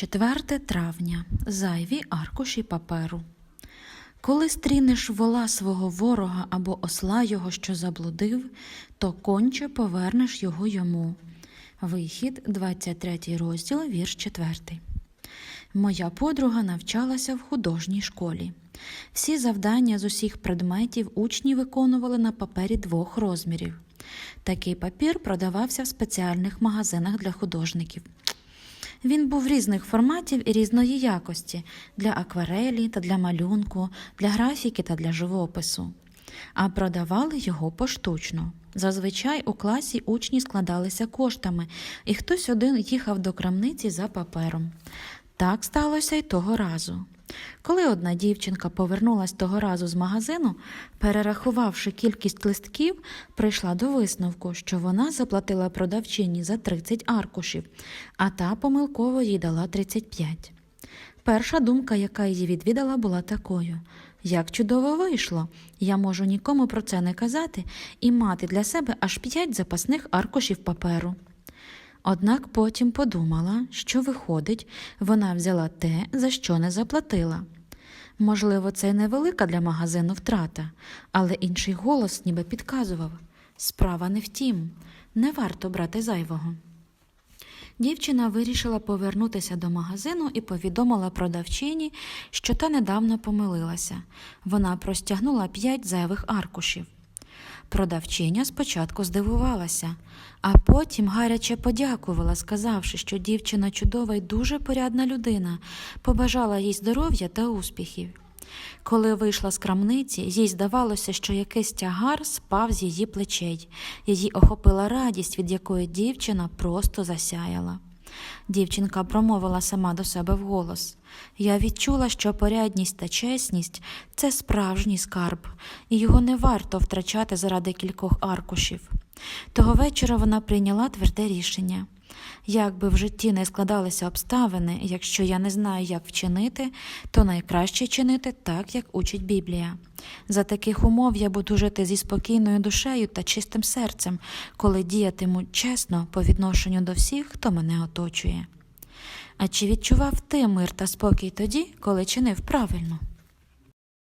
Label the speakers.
Speaker 1: 4 травня. Зайві аркуші паперу. Коли стрінеш вола свого ворога або осла його, що заблудив, то конче повернеш його йому. Вихід, 23 розділ, вірш 4. Моя подруга навчалася в художній школі. Всі завдання з усіх предметів учні виконували на папері двох розмірів. Такий папір продавався в спеціальних магазинах для художників. Він був різних форматів і різної якості для акварелі та для малюнку, для графіки та для живопису. А продавали його поштучно. Зазвичай у класі учні складалися коштами, і хтось один їхав до крамниці за папером. Так сталося й того разу. Коли одна дівчинка повернулась того разу з магазину, перерахувавши кількість листків, прийшла до висновку, що вона заплатила продавчині за 30 аркушів, а та помилково їй дала 35. Перша думка, яка її відвідала, була такою: як чудово вийшло! Я можу нікому про це не казати і мати для себе аж 5 запасних аркушів паперу. Однак потім подумала, що виходить, вона взяла те, за що не заплатила. Можливо, це й невелика для магазину втрата, але інший голос ніби підказував справа не в тім, не варто брати зайвого. Дівчина вирішила повернутися до магазину і повідомила продавчині, що та недавно помилилася. Вона простягнула п'ять зайвих аркушів. Продавчиня спочатку здивувалася, а потім гаряче подякувала, сказавши, що дівчина чудова й дуже порядна людина, побажала їй здоров'я та успіхів. Коли вийшла з крамниці, їй здавалося, що якийсь тягар спав з її плечей. Її охопила радість, від якої дівчина просто засяяла. Дівчинка промовила сама до себе вголос. Я відчула, що порядність та чесність це справжній скарб, і його не варто втрачати заради кількох аркушів. Того вечора вона прийняла тверде рішення. Як би в житті не складалися обставини, якщо я не знаю, як вчинити, то найкраще чинити так, як учить Біблія. За таких умов я буду жити зі спокійною душею та чистим серцем, коли діятиму чесно по відношенню до всіх, хто мене оточує. А чи відчував ти мир та спокій тоді, коли чинив правильно?